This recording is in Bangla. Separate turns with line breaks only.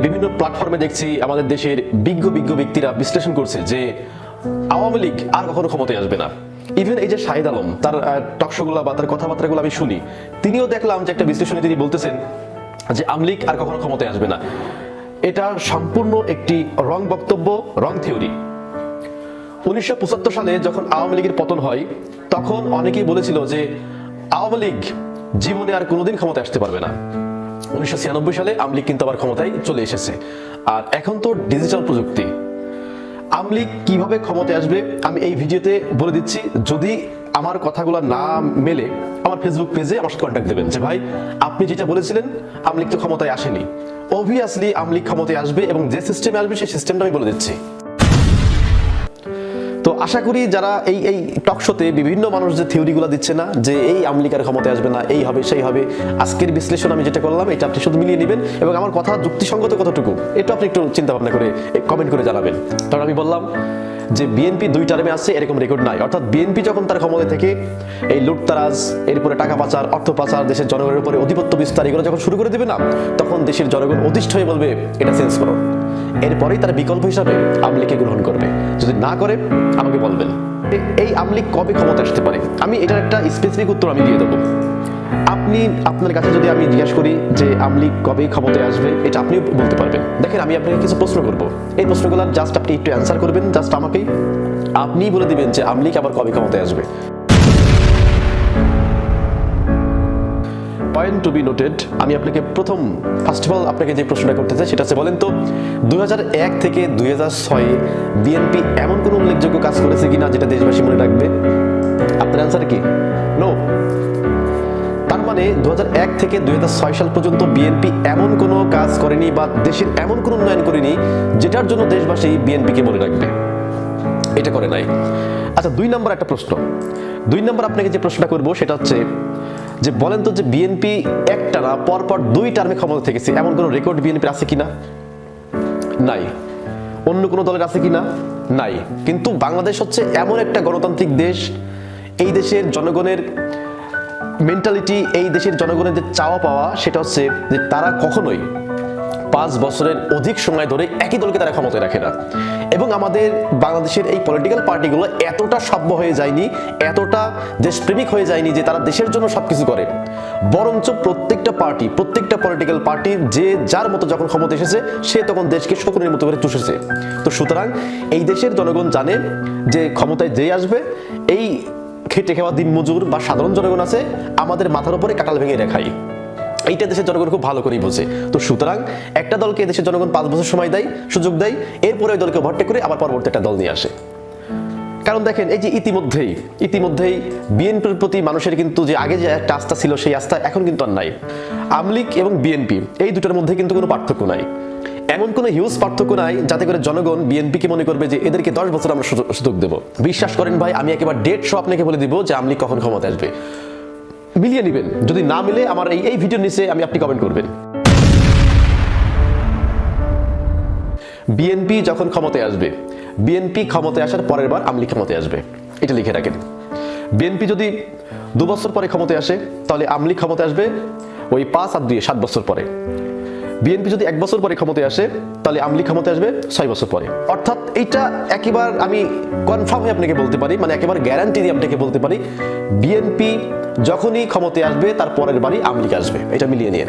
বিভিন্ন প্ল্যাটফর্মে দেখছি আমাদের দেশের বিজ্ঞ বিজ্ঞ ব্যক্তিরা বিশ্লেষণ করছে যে আওয়ামী লীগ আর কখনো ক্ষমতায় আসবে না। ইভেন এই যে শাহিদ আলম, তার টকশোগুলো বা তার কথাবার্তাগুলো আমি শুনি, তিনিও দেখলাম যে একটা বিশ্লেষণে তিনি বলতেছেন যে আওয়ামী লীগ আর কখনো ক্ষমতায় আসবে না। এটা সম্পূর্ণ একটি রং বক্তব্য রং থিওরি উনিশশো পঁচাত্তর সালে যখন আওয়ামী লীগের পতন হয়, তখন অনেকেই বলেছিল যে আওয়ামী লীগ জীবনে আর কোনোদিন ক্ষমতায় আসতে পারবে না। উনিশশো সালে আওয়ামী লীগ কিন্তু আবার ক্ষমতায় চলে এসেছে। আর এখন তো ডিজিটাল প্রযুক্তি। আওয়ামী লীগ কীভাবে ক্ষমতায় আসবে আমি এই ভিডিওতে বলে দিচ্ছি। যদি আমার কথাগুলো না মেলে, আমার ফেসবুক পেজে আমার সাথে কন্ট্যাক্ট দেবেন যে, ভাই, আপনি যেটা বলেছিলেন আওয়ামী লীগ তো ক্ষমতায় আসেনি। অবভিয়াসলি আওয়ামী লীগ ক্ষমতায় আসবে এবং যে সিস্টেমে আসবে, সেই সিস্টেমটা আমি বলে দিচ্ছি। আশা করি যারা এই এই টক শোতে বিভিন্ন মানুষ যে থিওরিগুলো দিচ্ছে না, যে এই আমলিকার ক্ষমতায় আসবে না, এই হবে, সেই হবে, আজকের বিশ্লেষণ আমি যেটা করলাম, এটা আপনি শুধু মিলিয়ে নেবেন এবং আমার কথা যুক্তিসঙ্গত কতটুকু, এটা আপনি একটু চিন্তা ভাবনা করে কমেন্ট করে জানাবেন। কারণ আমি বললাম যে বিএনপি দুই টার্মে আসছে এরকম রেকর্ড নাই। অর্থাৎ বিএনপি যখন তার ক্ষমতা থেকে এই লুটতারাজ এরপরে টাকা পাচার, অর্থ পাচার, দেশের জনগণের উপরে অধিপত্য বিস্তার, এগুলো যখন শুরু করে দেবে না, তখন দেশের জনগণ অতিষ্ঠ হয়ে বলবে, এটা চেঞ্জ করো। এরপরেই তার বিকল্প হিসাবে আমলিকে গ্রহণ করবে। যদি না করে, আমাকে বলবেন। এই আমলিক কবে ক্ষমতা আসতে পারে? আমি এটার একটা স্পেসিফিক উত্তর আমি দিয়ে দেবো। আপনি, আপনার কাছে যদি আমি জিজ্ঞাসা করি যে আমলিক কবে ক্ষমতায় আসবে, এটা আপনিও বলতে পারবেন। দেখেন, আমি আপনাকে কিছু প্রশ্ন করব। এই প্রশ্নগুলোর জাস্ট আপনি একটু অ্যান্সার করবেন জাস্ট আমাকেই। আপনিই বলে দিবেন যে আমলিক আবার কবে ক্ষমতায় আসবে। পয়েন্ট টু বি নোটেড আমি আপনাকে প্রথম ফার্স্ট অফ অল আপনাকে যে প্রশ্নটা করতে চাই সেটা হচ্ছে, বলেন তো, দুই থেকে দুই ছয়ে বিএনপি এমন কোনো উল্লেখযোগ্য কাজ করেছে কিনা যেটা দেশবাসী মনে রাখবে? আপনার অ্যান্সার কি? নো তার মানে দু থেকে দুই সাল পর্যন্ত বিএনপি এমন কোনো কাজ করেনি বা দেশের এমন কোনো উন্নয়ন করেনি যেটার জন্য দেশবাসী বিএনপিকে মনে রাখবে। এটা করে নাই। আচ্ছা দুই নম্বর একটা প্রশ্ন। দুই নম্বর আপনাকে যে প্রশ্নটা করব সেটা হচ্ছে যে বলেন তো যে বিএনপি একটা না, পরপর দুই টার্মে ক্ষমতা থেকেছে, এমন কোনো রেকর্ড বিএনপির আছে কিনা? নাই। অন্য কোনো দলের আছে কিনা? নাই। কিন্তু বাংলাদেশ হচ্ছে এমন একটা গণতান্ত্রিক দেশ। এই দেশের জনগণের মেন্টালিটি এই দেশের জনগণের যে চাওয়া পাওয়া, সেটা হচ্ছে যে তারা কখনোই পাঁচ বছরের অধিক সময় ধরে একই দলকে তারা ক্ষমতায় রাখে না। এবং আমাদের বাংলাদেশের এই পলিটিক্যাল পার্টিগুলো এতটা সভ্য হয়ে যায়নি, এতটা দেশপ্রেমিক হয়ে যায়নি যে তারা দেশের জন্য সবকিছু করে। বরঞ্চ প্রত্যেকটা পার্টি প্রত্যেকটা পলিটিক্যাল পার্টি যে যার মতো যখন ক্ষমতা এসেছে, সে তখন দেশকে শকুনের মতো করে চুষেছে। তো সুতরাং এই দেশের জনগণ জানে যে ক্ষমতায় যেই আসবে, এই খেটে খাওয়া দিনমজুর বা সাধারণ জনগণ আছে, আমাদের মাথার উপরে কাটাল ভেঙে রেখাই। এইটা দেশের জনগণ খুব ভালো করেই বোঝে। তো সুতরাং একটা দলকে দেশের জনগণ পাঁচ বছর সময় দেয়, সুযোগ দেয়, এরপরে ওই দলকে ভট্টে করে আবার পরবর্তী একটা দল নিয়ে আসে। কারণ দেখেন, এই যে ইতিমধ্যেই ইতিমধ্যেই বিএনপির প্রতি মানুষের কিন্তু যে আগে যে একটা আস্থা ছিল, সেই আস্থা এখন কিন্তু আর নাই। আমলিক এবং বিএনপি, এই দুটোর মধ্যে কিন্তু কোনো পার্থক্য নাই। এমন কোনো হিউজ পার্থক্য নাই যাতে করে জনগণ বিএনপিকে মনে করবে যে এদেরকে দশ বছর আমরা সুযোগ- সুযোগ দেবো। বিশ্বাস করেন ভাই, আমি একেবারে ডেট শো আপনাকে বলে দিব যে আমলিক কখন ক্ষমতা আসবে। মিলিয়ে নেবেন। যদি না মিলে আমার এই এই ভিডিওর নিচে আমি আপনি কমেন্ট করবেন। বিএনপি যখন ক্ষমতায় আসবে বিএনপি ক্ষমতায় আসার পরের বার আমলি ক্ষমতায় আসবে। এটা লিখে রাখেন। বিএনপি যদি দু বছর পরে ক্ষমতায় আসে, তাহলে আমলি ক্ষমতায় আসবে ওই পাঁচ আর দুই সাত বছর পরে। বিএনপি যদি এক বছর পরে ক্ষমতায় আসে, তাহলে আমলি ক্ষমতায় আসবে ছয় বছর পরে। অর্থাৎ এইটা একেবার আমি কনফার্ম হয়ে আপনাকে বলতে পারি মানে একেবারে গ্যারান্টি দিয়ে আপনাকে বলতে পারি, বিএনপি যখনই ক্ষমতায় আসবে, তার পরের বারই আমলিক আসবে। এটা মিলিয়ে নিয়ে।